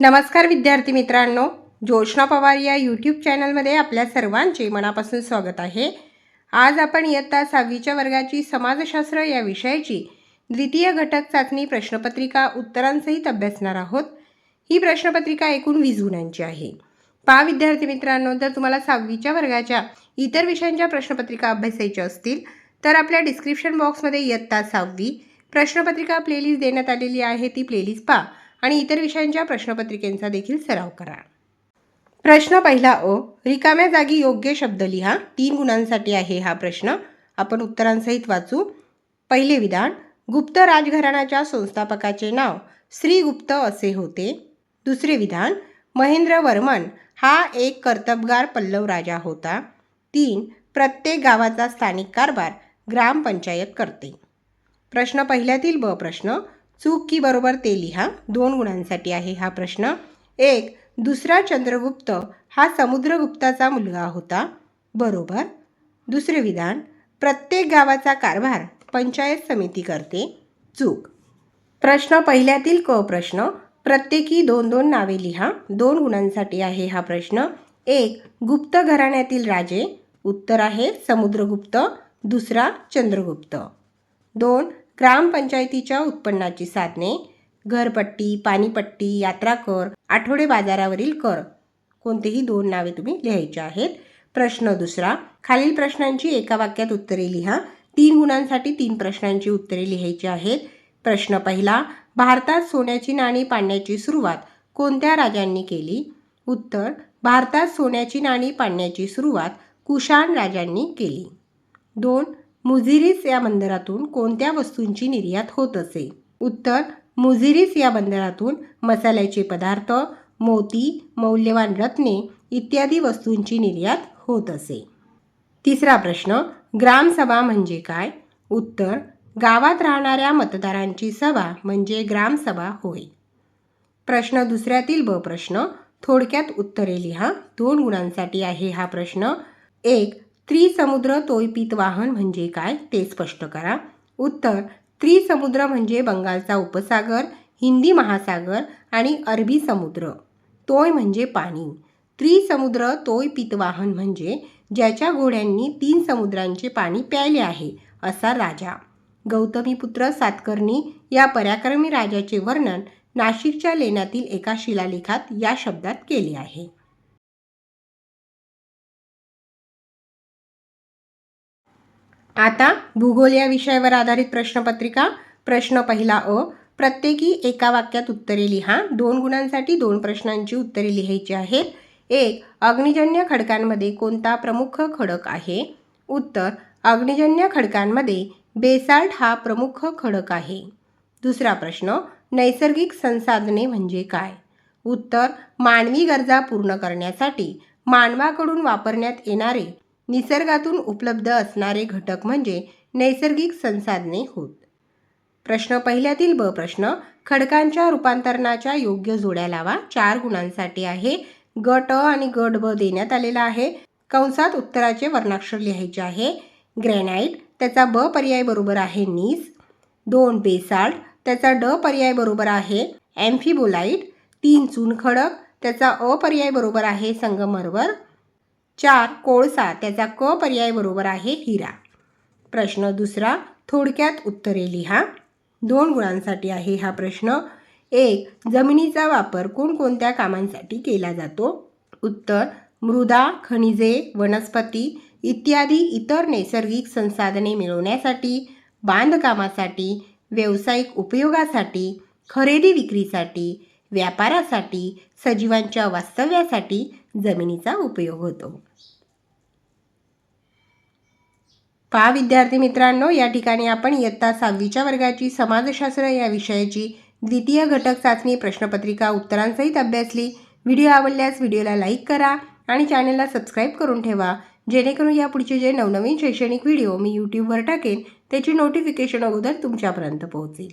नमस्कार विद्यार्थी मित्रांनो जोशना पवार या यूट्यूब चॅनलमध्ये आपल्या सर्वांचे मनापासून स्वागत आहे. आज आपण इयत्ता सहावीच्या वर्गाची समाजशास्त्र या विषयाची द्वितीय घटक चाचणी प्रश्नपत्रिका उत्तरांसहित अभ्यासणार आहोत. ही प्रश्नपत्रिका एकूण वीस गुणांची आहे. पहा विद्यार्थी मित्रांनो जर तुम्हाला सहावीच्या वर्गाच्या इतर विषयांच्या प्रश्नपत्रिका अभ्यासायच्या असतील तर आपल्या डिस्क्रिप्शन बॉक्समध्ये इयत्ता सहावी प्रश्नपत्रिका प्लेलिस्ट देण्यात आलेली आहे. ती प्लेलिस्ट पहा. आणि इतर विषयांच्या प्रश्नपत्रिकेंचा देखील सराव करा. प्रश्न पहिला अ रिकाम्या जागी योग्य शब्द लिहा. तीन गुणांसाठी आहे हा प्रश्न. आपण उत्तरांसहित वाचू. पहिले विधान गुप्त राजघराण्याच्या संस्थापकाचे नाव श्रीगुप्त असे होते. दुसरे विधान महेंद्र वर्मन हा एक कर्तबगार पल्लव राजा होता. तीन प्रत्येक गावाचा स्थानिक कारभार ग्रामपंचायत करते. प्रश्न पहिल्यातील ब प्रश्न चूक की बरोबर ते लिहा दोन गुणांसाठी आहे हा प्रश्न. एक दुसरा चंद्रगुप्त हा समुद्रगुप्ताचा मुलगा होता. बरोबर. दुसरे विधान प्रत्येक गावाचा कारभार पंचायत समिती करते. चूक. प्रश्न पहिल्यातील क प्रश्न. प्रत्येकी दोन दोन नावे लिहा. दोन गुणांसाठी आहे हा प्रश्न. एक गुप्त घराण्यातील राजे. उत्तर आहे समुद्रगुप्त. दुसरा चंद्रगुप्त. दोन ग्रामपंचायतीच्या उत्पन्नाची साधने घरपट्टी पाणीपट्टी यात्रा कर आठवडे बाजारावरील कर. कोणतेही दोन नावे तुम्ही लिहायची आहेत. प्रश्न दुसरा खालील प्रश्नांची एका वाक्यात उत्तरे लिहा. तीन गुणांसाठी तीन प्रश्नांची उत्तरे लिहायची आहेत. प्रश्न पहिला भारतात सोन्याची नाणी पाडण्याची सुरुवात कोणत्या राजांनी केली? उत्तर भारतात सोन्याची नाणी पाडण्याची सुरुवात कुशाण राजांनी केली. दोन मुझिरीस या बंदरातून कोणत्या वस्तूंची निर्यात होत असे? उत्तर मुझिरीस या बंदरातून मसाल्याचे पदार्थ मोती मौल्यवान रत्ने इत्यादी वस्तूंची निर्यात होत असे. तिसरा प्रश्न ग्रामसभा म्हणजे काय? उत्तर गावात राहणाऱ्या मतदारांची सभा म्हणजे ग्रामसभा होय. प्रश्न दुसऱ्यातील ब प्रश्न थोडक्यात उत्तरे लिहा. दोन गुणांसाठी आहे हा प्रश्न. एक त्रिसमुद्र तोयपीत वाहन म्हणजे काय ते स्पष्ट करा. उत्तर त्रिसमुद्र म्हणजे बंगालचा उपसागर हिंदी महासागर आणि अरबी समुद्र. तोय म्हणजे पाणी. त्रिसमुद्र तोय पितवाहन म्हणजे ज्याच्या घोड्यांनी तीन समुद्रांचे पाणी प्यायले आहे असा राजा. गौतमीपुत्र सातकर्णी या पराक्रमी राजाचे वर्णन नाशिकच्या लेण्यातील एका शिलालेखात या शब्दात केले आहे. आता भूगोल या विषयावर आधारित प्रश्नपत्रिका प्रश्न पहिला अ प्रत्येकी एका वाक्यात उत्तरे लिहा. दोन गुणांसाठी दोन प्रश्नांची उत्तरे लिहायची आहेत. एक अग्निजन्य खडकांमध्ये कोणता प्रमुख खडक आहे? उत्तर अग्निजन्य खडकांमध्ये बेसाल्ट हा प्रमुख खडक आहे. दुसरा प्रश्न नैसर्गिक संसाधने म्हणजे काय? उत्तर मानवी गरजा पूर्ण करण्यासाठी मानवाकडून वापरण्यात येणारे निसर्गातून उपलब्ध असणारे घटक म्हणजे नैसर्गिक संसाधने होत. प्रश्न पहिल्यातील ब प्रश्न खडकांच्या रूपांतरणाच्या योग्य जोड्या लावा. चार गुणांसाठी आहे. गट अ आणि गट ब देण्यात आलेला आहे. कंसात उत्तराचे वर्णाक्षर लिहायचे आहे. ग्रॅनाईट त्याचा ब पर्याय बरोबर आहे नीस. दोन बेसाल्ट त्याचा ड पर्याय बरोबर आहे ॲम्फिबोलाईट तीन चुनखडक त्याचा अ पर्याय बरोबर आहे संगमरवर. चार कोळसा त्याचा क पर्याय बरोबर आहे हिरा. प्रश्न दुसरा थोडक्यात उत्तरे लिहा. दोन गुणांसाठी आहे हा प्रश्न. एक जमिनीचा वापर कोणकोणत्या कामांसाठी केला जातो? उत्तर मृदा खनिजे वनस्पती इत्यादी इतर नैसर्गिक संसाधने मिळवण्यासाठी बांधकामासाठी व्यावसायिक उपयोगासाठी खरेदी विक्रीसाठी व्यापारासाठी सजीवांच्या वास्तव्यासाठी जमिनीचा उपयोग होतो. पहा विद्यार्थी मित्रांनो या ठिकाणी आपण इयत्ता सहावीच्या वर्गाची समाजशास्त्र या विषयाची द्वितीय घटक चाचणी प्रश्नपत्रिका उत्तरांसहित अभ्यासली. व्हिडिओ आवडल्यास व्हिडिओला लाईक करा आणि चॅनलला सबस्क्राईब करून ठेवा जेणेकरून यापुढचे जे नवनवीन शैक्षणिक व्हिडिओ मी यूट्यूबवर टाकेन त्याची नोटिफिकेशन अगोदर तुमच्यापर्यंत पोहोचेल.